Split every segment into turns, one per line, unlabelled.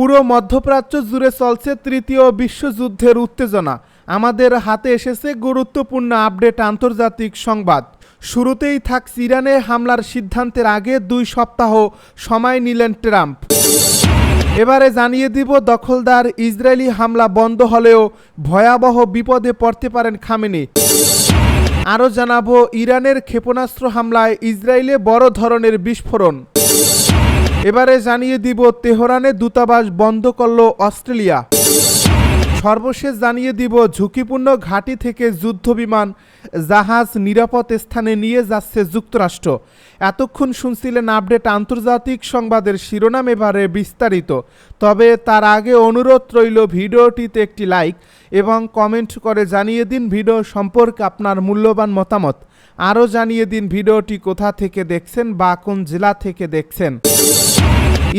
পুরো মধ্যপ্রাচ্য জুড়ে চলছে তৃতীয় বিশ্বযুদ্ধের উত্তেজনা। আমাদের হাতে এসেছে গুরুত্বপূর্ণ আপডেট আন্তর্জাতিক সংবাদ। শুরুতেই থাকছে ইরানে হামলার সিদ্ধান্তের আগে দুই সপ্তাহ সময় নিলেন ট্রাম্প। এবারে জানিয়ে দিব, দখলদার ইসরায়েলি হামলা বন্ধ হলেও ভয়াবহ বিপদে পড়তে পারেন খামেনি। আরও জানাব, ইরানের ক্ষেপণাস্ত্র হামলায় ইসরায়েলে বড় ধরনের বিস্ফোরণ। এবারে জানিয়ে দিব, তেহরানে দূতাবাস বন্ধ করল অস্ট্রেলিয়া। সর্বশেষ জানিয়ে দিব, ঝুঁকিপূর্ণ ঘাঁটি থেকে যুদ্ধবিমান, জাহাজ নিরাপদ স্থানে নিয়ে যাচ্ছে যুক্তরাষ্ট্র। এতক্ষণ শুনছিলেন আপডেট আন্তর্জাতিক সংবাদের শিরোনাম এবারে বিস্তারিত। তবে তার আগে অনুরোধ রইল ভিডিওটিতে একটি লাইক এবং কমেন্ট করে জানিয়ে দিন ভিডিও সম্পর্কে আপনার মূল্যবান মতামত। আরও জানিয়ে দিন ভিডিওটি কোথা থেকে দেখছেন বা কোন জেলা থেকে দেখছেন।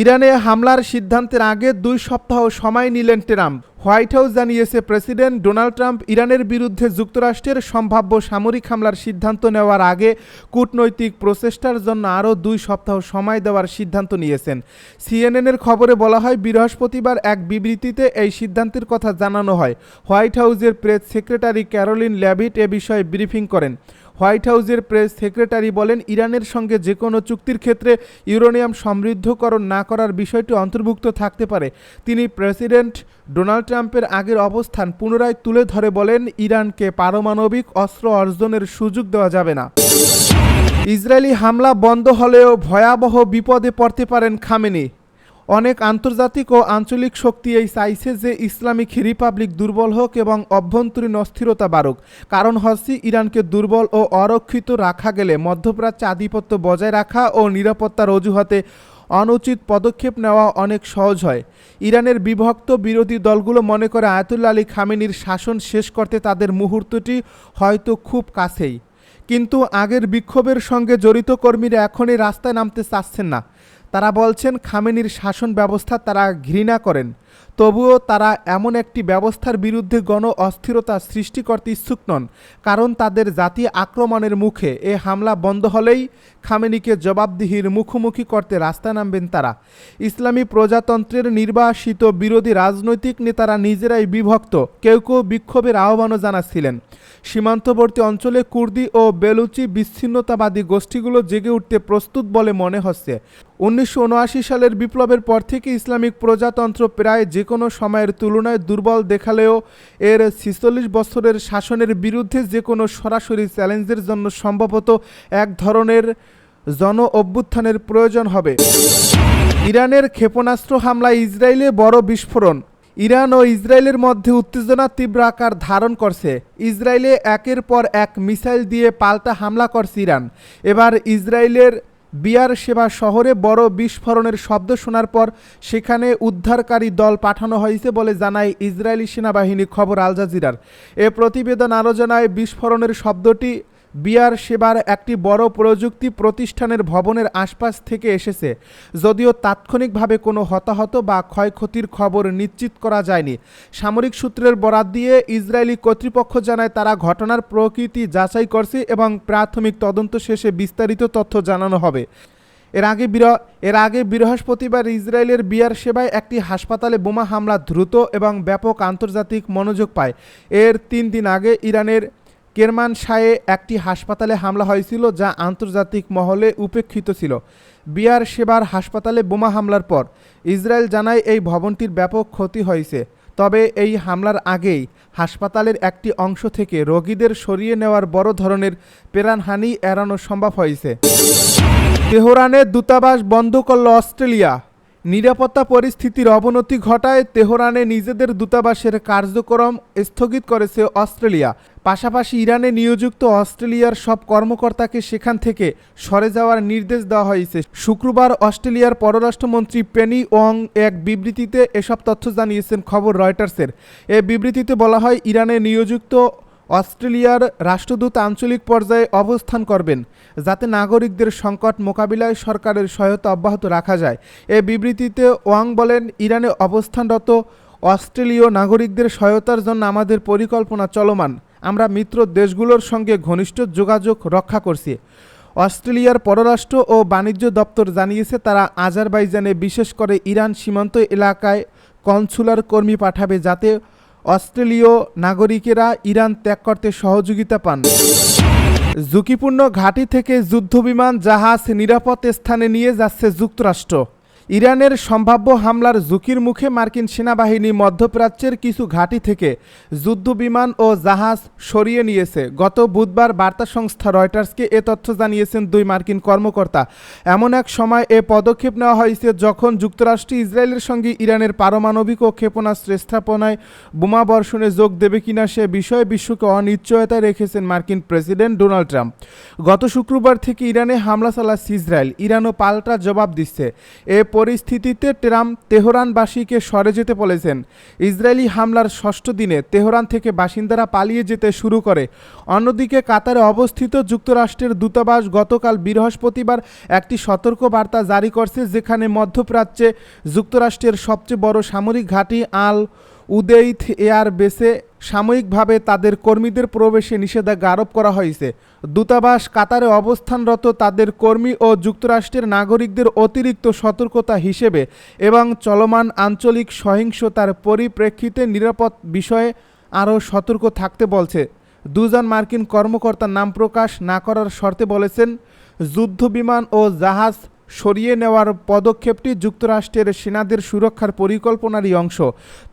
ইরানে হামলার সিদ্ধান্তের আগে দুই সপ্তাহ সময় নিলেন ট্রাম্প। হোয়াইট হাউস জানিয়েছে প্রেসিডেন্ট ডোনাল্ড ট্রাম্প ইরানের বিরুদ্ধে যুক্তরাষ্ট্রের সম্ভাব্য সামরিক হামলার সিদ্ধান্ত নেওয়ার আগে কূটনৈতিক প্রচেষ্টার জন্য আরও দুই সপ্তাহ সময় দেওয়ার সিদ্ধান্ত নিয়েছেন। সিএনএনের খবরে বলা হয়, বৃহস্পতিবার এক বিবৃতিতে এই সিদ্ধান্তের কথা জানানো হয়। হোয়াইট হাউসের প্রেস সেক্রেটারি ক্যারোলিন ল্যাভিট এ বিষয়ে ব্রিফিং করেন। হোয়াইট হাউসের প্রেস সেক্রেটারি বলেন, ইরানের সঙ্গে যে কোনো চুক্তির ক্ষেত্রে ইউরেনিয়াম সমৃদ্ধকরণ না করার বিষয়টি অন্তর্ভুক্ত থাকতে পারে। তিনি প্রেসিডেন্ট ডোনাল্ড ট্রাম্পের আগের অবস্থান পুনরায় তুলে ধরে বলেন, ইরানকে পারমাণবিক অস্ত্র অর্জনের সুযোগ দেওয়া যাবে না। ইসরায়েলি হামলা বন্ধ হলেও ভয়াবহ বিপদে পড়তে পারেন খামেনি। অনেক আন্তর্জাতিক ও আঞ্চলিক শক্তি এই চাইছে যে ইসলামিক রিপাবলিক দুর্বল হোক এবং অভ্যন্তরীণ অস্থিরতা বাড়ুক। কারণ হচ্ছে, ইরানকে দুর্বল ও অরক্ষিত রাখা গেলে মধ্যপ্রাচ্যে আধিপত্য বজায় রাখা ও নিরাপত্তার অজুহাতে অনুচিত পদক্ষেপ নেওয়া অনেক সহজ হয়। ইরানের বিভক্ত বিরোধী দলগুলো মনে করে আয়াতুল্লা আলী খামেনির শাসন শেষ করতে তাদের মুহূর্তটি হয়তো খুব কাছেই। কিন্তু আগের বিক্ষোভের সঙ্গে জড়িত কর্মীরা এখনই রাস্তায় নামতে চাচ্ছেন না। তারা বলছেন খামেনির শাসন ব্যবস্থা তারা ঘৃণা করেন। তবুও তারা এমন একটি ব্যবস্থার বিরুদ্ধে গণ অস্থিরতা সৃষ্টি করতে ইচ্ছুক নন, কারণ তাদের জাতি আক্রমণের মুখে এ হামলা বন্ধ হলেই খামেনিকে জবাবদিহির মুখোমুখি করতে রাস্তা নামবেন তারা। ইসলামী প্রজাতন্ত্রের নির্বাসিত বিরোধী রাজনৈতিক নেতারা নিজেরাই বিভক্ত, কেউ কেউ বিক্ষোভের আহ্বানও জানাচ্ছিলেন। সীমান্তবর্তী অঞ্চলে কুর্দি ও বেলুচি বিচ্ছিন্নতাবাদী গোষ্ঠীগুলো জেগে উঠতে প্রস্তুত বলে মনে হচ্ছে। উনিশশো উনআশি সালের বিপ্লবের পর থেকে ইসলামিক প্রজাতন্ত্র প্রায় যে কোনো সময়ের তুলনায় দুর্বল দেখালেও এর ছিচল্লিশ বছরের শাসনের বিরুদ্ধে যে কোনো সরাসরি চ্যালেঞ্জের জন্য সম্ভবত এক ধরনের জন অভ্যুত্থানের প্রয়োজন হবে। ইরানের ক্ষেপণাস্ত্র হামলায় ইসরায়েলে বড় বিস্ফোরণ। ইরান ও ইসরায়েলের মধ্যে উত্তেজনা তীব্র আকার ধারণ করছে। ইসরায়েলে একের পর এক মিসাইল দিয়ে পাল্টা হামলা করছে ইরান। এবার ইসরায়েলের বিয়ার সেবা শহরে বড় বিস্ফোরণের শব্দ শোনার পর সেখানে উদ্ধারকারী দল পাঠানো হয়েছে বলে জানায় ইসরায়েলি সেনাবাহিনী খবর আল জাজিরার। এ প্রতিবেদন আরও জানায়, বিস্ফোরণের শব্দটি বিয়ার সেবার একটি বড় প্রযুক্তি প্রতিষ্ঠানের ভবনের আশপাশ থেকে এসেছে। যদিও তাৎক্ষণিকভাবে কোনো হতাহত বা ক্ষয়ক্ষতির খবর নিশ্চিত করা যায়নি। সামরিক সূত্রের বরাত দিয়ে ইসরায়েলি কর্তৃপক্ষ জানায়, তারা ঘটনার প্রকৃতি যাচাই করছে এবং প্রাথমিক তদন্ত শেষে বিস্তারিত তথ্য জানানো হবে। এর আগে এর আগে বৃহস্পতিবার ইসরায়েলের বিয়ার সেবায় একটি হাসপাতালে বোমা হামলা দ্রুত এবং ব্যাপক আন্তর্জাতিক মনোযোগ পায়। এর তিন দিন আগে ইরানের কেরমান শাহে একটি হাসপাতালে হামলা হয়েছিল যা আন্তর্জাতিক মহলে উপেক্ষিত ছিল। বিয়ার সেবার হাসপাতালে বোমা হামলার পর ইসরায়েল জানায় এই ভবনটির ব্যাপক ক্ষতি হয়েছে। তবে এই হামলার আগেই হাসপাতালের একটি অংশ থেকে রোগীদের সরিয়ে নেওয়ার বড় ধরনের প্রাণহানি এড়ানো সম্ভব হয়েছে। তেহরানে দূতাবাস বন্ধ করল অস্ট্রেলিয়া। নিরাপত্তা পরিস্থিতির অবনতি ঘটায় তেহরানে নিজেদের দূতাবাসের কার্যক্রম স্থগিত করেছে অস্ট্রেলিয়া। পাশাপাশি ইরানে নিয়োজিত অস্ট্রেলিয়ার সব কর্মকর্তাকে সেখান থেকে সরে যাওয়ার নির্দেশ দেওয়া হয়েছে। শুক্রবার অস্ট্রেলিয়ার পররাষ্ট্রমন্ত্রী পেনি ওয়ং এক বিবৃতিতে এসব তথ্য জানিয়েছেন খবর রয়টার্সের। এ বিবৃতিতে বলা হয়, ইরানে নিয়োজিত অস্ট্রেলিয়ার রাষ্ট্রদূত আঞ্চলিক পর্যায়ে অবস্থান করবেন, যাতে নাগরিকদের সংকট মোকাবিলায় সরকারের সহায়তা অব্যাহত রাখা যায়। এ বিবৃতিতে ওয়াং বলেন, ইরানে অবস্থানরত অস্ট্রেলীয় নাগরিকদের সহায়তার জন্য আমাদের পরিকল্পনা চলমান। আমরা মিত্র দেশগুলোর সঙ্গে ঘনিষ্ঠ যোগাযোগ রক্ষা করছি। অস্ট্রেলিয়ার পররাষ্ট্র ও বাণিজ্য দপ্তর জানিয়েছে, তারা আজারবাইজানে বিশেষ করে ইরান সীমান্ত এলাকায় কনসুলার কর্মী পাঠাবে যাতে অস্ট্রেলীয় নাগরিকেরা ইরান ত্যাগ করতে সহযোগিতা পান। ঝুঁকিপূর্ণ ঘাঁটি থেকে যুদ্ধবিমান জাহাজ নিরাপদ স্থানে নিয়ে যাচ্ছে যুক্তরাষ্ট্র। ইরানের সম্ভাব্য হামলার ঝুঁকির মুখে মার্কিন সেনাবাহিনী মধ্যপ্রাচ্যের কিছু ঘাঁটি থেকে যুদ্ধবিমান ও জাহাজ সরিয়ে নিয়েছে। গত বুধবার বার্তা সংস্থা রয়টার্সকে এ তথ্য জানিয়েছেন দুই মার্কিন কর্মকর্তা। এমন এক সময় এ পদক্ষেপ নেওয়া হয়েছে যখন যুক্তরাষ্ট্র ইসরায়েলের সঙ্গে ইরানের পারমাণবিক ও ক্ষেপণাস্ত্র স্থাপনায় বোমা বর্ষণে যোগ দেবে কিনা সে বিষয়ে বিশ্বকে অনিশ্চয়তায় রেখেছেন মার্কিন প্রেসিডেন্ট ডোনাল্ড ট্রাম্প। গত শুক্রবার থেকে ইরানে হামলা চালাচ্ছে ইসরায়েল। ইরানও পাল্টা জবাব দিচ্ছে। এ পরিস্থিতিতে ট্রাম্প তেহরানবাসীকে সরে যেতে বলেছেন। ইসরায়েলি হামলার ষষ্ঠ দিনে তেহরান থেকে বাসিন্দারা পালিয়ে যেতে শুরু করে। অন্যদিকে কাতারে অবস্থিত যুক্তরাষ্ট্রের দূতাবাস গতকাল বৃহস্পতিবার একটি সতর্ক বার্তা জারি করছে, যেখানে মধ্যপ্রাচ্যে যুক্তরাষ্ট্রের সবচেয়ে বড় সামরিক ঘাঁটি আল উদেইথ এয়ার বেসে সাময়িকভাবে তাদের কর্মীদের প্রবেশে নিষেধাজ্ঞা আরোপ করা হয়েছে। দূতাবাস কাতারে অবস্থানরত তাদের কর্মী ও যুক্তরাষ্ট্রের নাগরিকদের অতিরিক্ত সতর্কতা হিসেবে এবং চলমান আঞ্চলিক সহিংসতার পরিপ্রেক্ষিতে নিরাপদ বিষয়ে আরও সতর্ক থাকতে বলছে। দুজন মার্কিন কর্মকর্তার নাম প্রকাশ না করার শর্তে বলেছেন, যুদ্ধবিমান ও জাহাজ সরিয়ে নেওয়ার পদক্ষেপটি যুক্তরাষ্ট্রের সেনাদের সুরক্ষার পরিকল্পনারই অংশ।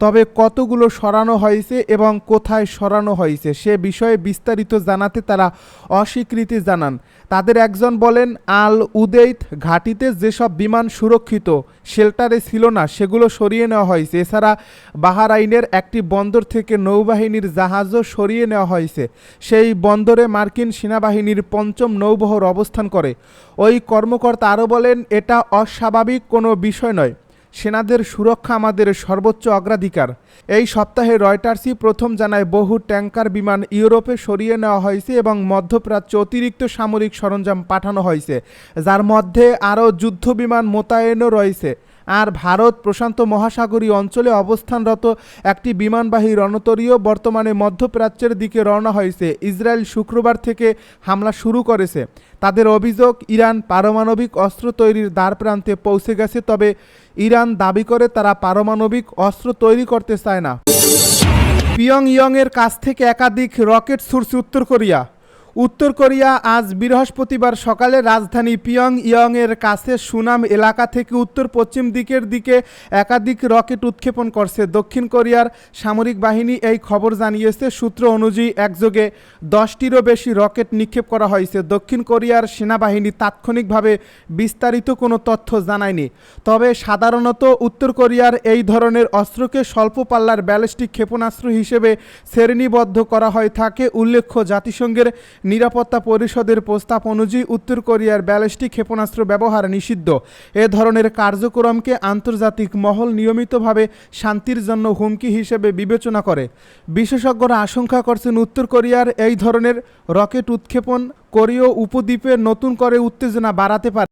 তবে কতগুলো সরানো হয়েছে এবং কোথায় সরানো হয়েছে সে বিষয়ে বিস্তারিত জানাতে তারা অস্বীকৃতি জানান। তাদের একজন বলেন, আল উদেইত ঘাটিতে যেসব বিমান সুরক্ষিত, শেল্টারে ছিল না, সেগুলো সরিয়ে নেওয়া হয়েছে। এছাড়া বাহারাইনের একটি বন্দর থেকে নৌবাহিনীর জাহাজও সরিয়ে নেওয়া হয়েছে। সেই বন্দরে মার্কিন সেনাবাহিনীর পঞ্চম নৌবহর অবস্থান করে। ওই কর্মকর্তা আরও বলেন, এটা অস্বাভাবিক কোনো বিষয় নয়। সেনাদের সুরক্ষা আমাদের সর্বোচ্চ অগ্রাধিকার। এই সপ্তাহে রয়টার্সই প্রথম জানায় বহু ট্যাঙ্কার বিমান ইউরোপে সরিয়ে নেওয়া হয়েছে এবং মধ্যপ্রাচ্যে অতিরিক্ত সামরিক সরঞ্জাম পাঠানো হয়েছে, যার মধ্যে আরও যুদ্ধ বিমান মোতায়েনও রয়েছে। আর ভারত প্রশান্ত মহাসাগরীয় অঞ্চলে অবস্থানরত একটি বিমানবাহী রণতরীয় বর্তমানে মধ্যপ্রাচ্যের দিকে রওনা হয়েছে। ইসরায়েল শুক্রবার থেকে হামলা শুরু করেছে। তাদের অভিযোগ, ইরান পারমাণবিক অস্ত্র তৈরির দ্বার প্রান্তে পৌঁছে গেছে, তবে ইরান দাবি করে তারা পারমাণবিক অস্ত্র তৈরি করতে চায় না। পিয়ং ইয়ংয়ের কাছ থেকে একাধিক রকেট ছুড়ছে উত্তর কোরিয়া। উত্তর কোরিয়া আজ বৃহস্পতিবার সকালে রাজধানী পিয়ং ইয়ংয়ের কাছে সুনাম এলাকা থেকে উত্তর পশ্চিম দিকের দিকে একাধিক রকেট উৎক্ষেপণ করছে। দক্ষিণ কোরিয়ার সামরিক বাহিনী এই খবর জানিয়েছে। সূত্র অনুযায়ী, একযোগে দশটিরও বেশি রকেট নিক্ষেপ করা হয়েছে। দক্ষিণ কোরিয়ার সেনাবাহিনী তাৎক্ষণিকভাবে বিস্তারিত কোনো তথ্য জানায়নি। তবে সাধারণত উত্তর কোরিয়ার এই ধরনের অস্ত্রকে স্বল্প পাল্লার ব্যালিস্টিক ক্ষেপণাস্ত্র হিসেবে শ্রেণীবদ্ধ করা হয়ে থাকে, উল্লেখ্য জাতিসংঘের নিরাপত্তা পরিষদের প্রস্তাব অনুযায়ী উত্তর কোরিয়ার ব্যালিস্টিক ক্ষেপণাস্ত্র ব্যবহার নিষিদ্ধ। এ ধরনের কার্যক্রমকে আন্তর্জাতিক মহল নিয়মিতভাবে শান্তির জন্য হুমকি হিসেবে বিবেচনা করে। বিশেষজ্ঞরা আশঙ্কা করছেন উত্তর কোরিয়ার এই ধরনের রকেট উৎক্ষেপণ কোরীয় উপদ্বীপে নতুন করে উত্তেজনা বাড়াতে পারে।